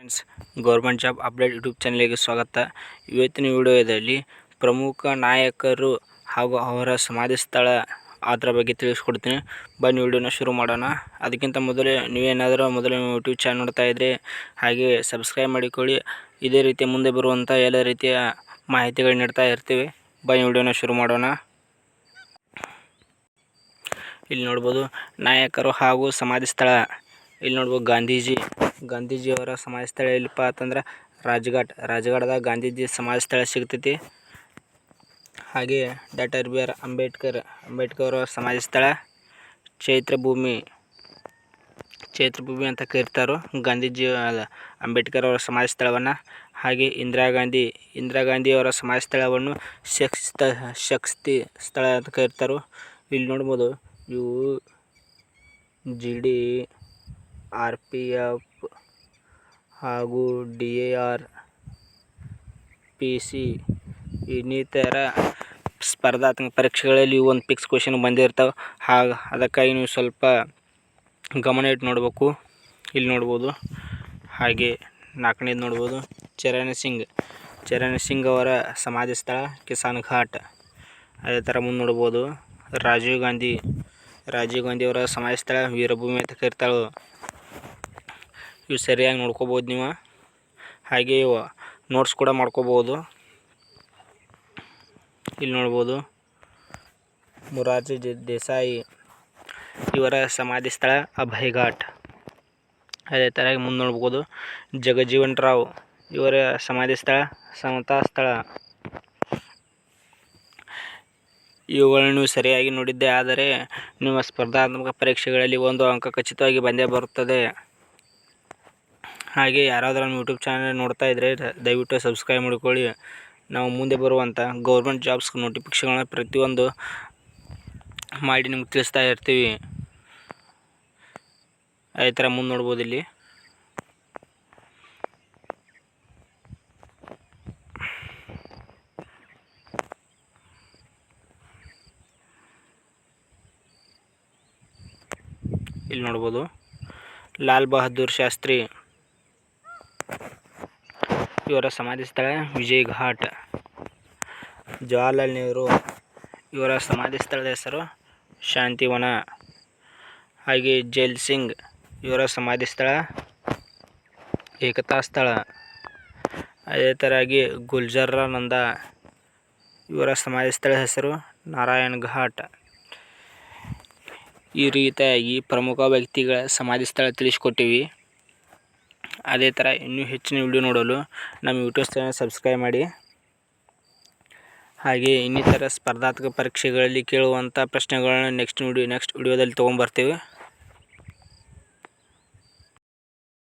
Friends government job update YouTube ಚಾನಲ್ಗೆ ಸ್ವಾಗತ. ಇವತ್ತಿನ ವಿಡಿಯೋದಲ್ಲಿ ಪ್ರಮುಖ ನಾಯಕರು ಹಾಗೂ ಅವರ ಸಮಾಧಿ ಸ್ಥಳ ಅದರ ಬಗ್ಗೆ ತಿಳಿಸ್ಕೊಡ್ತೀನಿ. ಬನ್ನಿ ವಿಡಿಯೋನ ಶುರು ಮಾಡೋಣ. ಅದಕ್ಕಿಂತ ಮೊದಲೇ ನೀವೇನಾದರೂ ಮೊದಲು ಯೂಟ್ಯೂಬ್ ಚಾನಲ್ ನೋಡ್ತಾ ಇದ್ದರೆ ಹಾಗೆ ಸಬ್ಸ್ಕ್ರೈಬ್ ಮಾಡಿಕೊಳ್ಳಿ. ಇದೇ ರೀತಿ ಮುಂದೆ ಬರುವಂಥ ಎಲ್ಲ ರೀತಿಯ ಮಾಹಿತಿಗಳು ನೀಡ್ತಾ ಇರ್ತೀವಿ. ಬನ್ನಿ ವಿಡಿಯೋನ ಶುರು ಮಾಡೋಣ. ಇಲ್ಲಿ ನೋಡ್ಬೋದು ನಾಯಕರು ಹಾಗೂ ಸಮಾಧಿ ಸ್ಥಳ. ಇಲ್ಲಿ ನೋಡ್ಬೋದು ಗಾಂಧೀಜಿ. ಗಾಂಧೀಜಿಯವರ ಸಮಾಧಿ ಸ್ಥಳ ಎಲ್ಲಿಪ್ಪ ಅಂತಂದ್ರೆ ರಾಜ್ಘಾಟ್. ರಾಜ್ಘಾಟ್ದಾಗ ಗಾಂಧೀಜಿ ಸಮಾಧಿ ಸ್ಥಳ ಸಿಗ್ತೈತಿ. ಹಾಗೆ doctor B R Ambedkar Ambedkar ಅವರ ಸಮಾಧಿ ಸ್ಥಳ ಚೈತ್ರ ಭೂಮಿ ಚೈತ್ರ ಭೂಮಿ ಅಂತ ಕರೀತಾರೋ ಗಾಂಧೀಜಿ ಅಂಬೇಡ್ಕರ್ ಅವರ ಸಮಾಧಿ ಸ್ಥಳವನ್ನು ಹಾಗೆ ಇಂದಿರಾ ಗಾಂಧಿ ಇಂದಿರಾ ಗಾಂಧಿ ಅವರ ಸಮಾಧಿ ಸ್ಥಳವನ್ನು ಶಕ್ತಿ ಶಕ್ತಿ ಸ್ಥಳ ಅಂತ ಕರೀತಾರೋ. ಇಲ್ಲಿ ನೋಡ್ಬೋದು ಇವು G, D, R, P, F ಹಾಗೂ DAR, A R P C ಇನ್ನಿತರ ಸ್ಪರ್ಧಾತ್ಮಕ ಪರೀಕ್ಷೆಗಳಲ್ಲಿ ಒಂದು ಫಿಕ್ಸ್ ಕ್ವಶನ್ ಬಂದಿರ್ತಾವೆ. ಹಾಗೆ ಅದಕ್ಕಾಗಿ ನೀವು ಸ್ವಲ್ಪ ಗಮನ ಇಟ್ಟು ನೋಡಬೇಕು. ಇಲ್ಲಿ ನೋಡ್ಬೋದು. ಹಾಗೆ ನಾಲ್ಕನೇದು ನೋಡ್ಬೋದು. ಚರಣ್ ಸಿಂಗ್. ಚರಣ್ ಸಿಂಗ್ ಅವರ ಸಮಾಧಿ ಸ್ಥಳ ಕಿಸಾನ್ ಘಾಟ್. ಅದೇ ಥರ ಮುಂದೆ ನೋಡ್ಬೋದು. ರಾಜೀವ್ ಗಾಂಧಿ ರಾಜೀವ್ ಗಾಂಧಿ ಅವರ ಸಮಾಧಿ ಸ್ಥಳ ವೀರಭೂಮಿ ಅಂತ ಕರಿತಾಳೆ. ಇವು ಸರಿಯಾಗಿ ನೋಡ್ಕೋಬೋದು ನೀವು. ಹಾಗೆ ಇವು ನೋಟ್ಸ್ ಕೂಡ ಮಾಡ್ಕೋಬೋದು. ಇಲ್ಲಿ ನೋಡ್ಬೋದು. ಮುರಾರ್ಜಿ ದೇಸಾಯಿ ಇವರ ಸಮಾಧಿ ಸ್ಥಳ ಅಭಯ್ ಘಾಟ್ ಅದೇ ಥರ ಮುಂದೆ ನೋಡ್ಬೋದು. ಜಗಜೀವನ್ ರಾವ್ ಇವರ ಸಮಾಧಿ ಸ್ಥಳ ಸಮತಾ ಸ್ಥಳ. ಇವುಗಳನ್ನು ಸರಿಯಾಗಿ ನೋಡಿದ್ದೆ, ಆದರೆ ನಿಮ್ಮ ಸ್ಪರ್ಧಾತ್ಮಕ ಪರೀಕ್ಷೆಗಳಲ್ಲಿ ಒಂದು ಅಂಕ ಖಚಿತವಾಗಿ ಬಂದೇ ಬರುತ್ತದೆ. ಹಾಗೆ ಯಾರಾದರೂ ನಮ್ಮ ಯೂಟ್ಯೂಬ್ ಚಾನಲ್ ನೋಡ್ತಾ ಇದ್ದರೆ ದಯವಿಟ್ಟು ಸಬ್ಸ್ಕ್ರೈಬ್ ಮಾಡಿಕೊಳ್ಳಿ. ನಾವು ಮುಂದೆ ಬರುವಂಥ ಗೌರ್ಮೆಂಟ್ ಜಾಬ್ಸ್ ನೋಟಿಫಿಕೇಷನ್ಗಳನ್ನ ಪ್ರತಿಯೊಂದು ಮಾಡಿ ನಿಮ್ಗೆ ತಿಳಿಸ್ತಾ ಇರ್ತೀವಿ. ಅದೇ ಥರ ಮುಂದೆ ನೋಡ್ಬೋದು ಇಲ್ಲಿ. ಇಲ್ಲಿ ನೋಡ್ಬೋದು. ಲಾಲ್ ಬಹದ್ದೂರ್ ಶಾಸ್ತ್ರಿ. ಇವರ ಸಮಾಧಿ ಸ್ಥಳ ವಿಜಯ್ ಘಾಟ್ ಜವಾಹರ್ಲಾಲ್ ನೆಹರು ಇವರ ಸಮಾಧಿ ಸ್ಥಳದ ಹೆಸರು ಶಾಂತಿವನ. ಹಾಗೆ ಜೈಲ್ ಸಿಂಗ್ ಇವರ ಸಮಾಧಿ ಸ್ಥಳ ಏಕತಾ ಸ್ಥಳ. ಅದೇ ಗುಲ್ಜರಾನಂದ ಗುಲ್ಜರ್ರಾನಂದ ಇವರ ಸಮಾಧಿ ಸ್ಥಳ ಹೆಸರು ನಾರಾಯಣ್ ಘಾಟ್. ಈ ರೀತಿಯಾಗಿ ಪ್ರಮುಖ ವ್ಯಕ್ತಿಗಳ ಸಮಾಧಿ ಸ್ಥಳ ತಿಳಿಸ್ಕೊಟ್ಟಿವಿ. ಅದೇ ಥರ ಇನ್ನೂ ಹೆಚ್ಚಿನ ವಿಡಿಯೋ ನೋಡಲು ನಮ್ಮ ಯೂಟ್ಯೂಬ್ ಚಾನಲ್ ಸಬ್ಸ್ಕ್ರೈಬ್ ಮಾಡಿ. ಹಾಗೆ ಇನ್ನಿತರ ಸ್ಪರ್ಧಾತ್ಮಕ ಪರೀಕ್ಷೆಗಳಲ್ಲಿ ಕೇಳುವಂಥ ಪ್ರಶ್ನೆಗಳನ್ನು ನೆಕ್ಸ್ಟ್ ವಿಡಿಯೋ ನೆಕ್ಸ್ಟ್ ವಿಡಿಯೋದಲ್ಲಿ ತೊಗೊಂಬರ್ತೀವಿ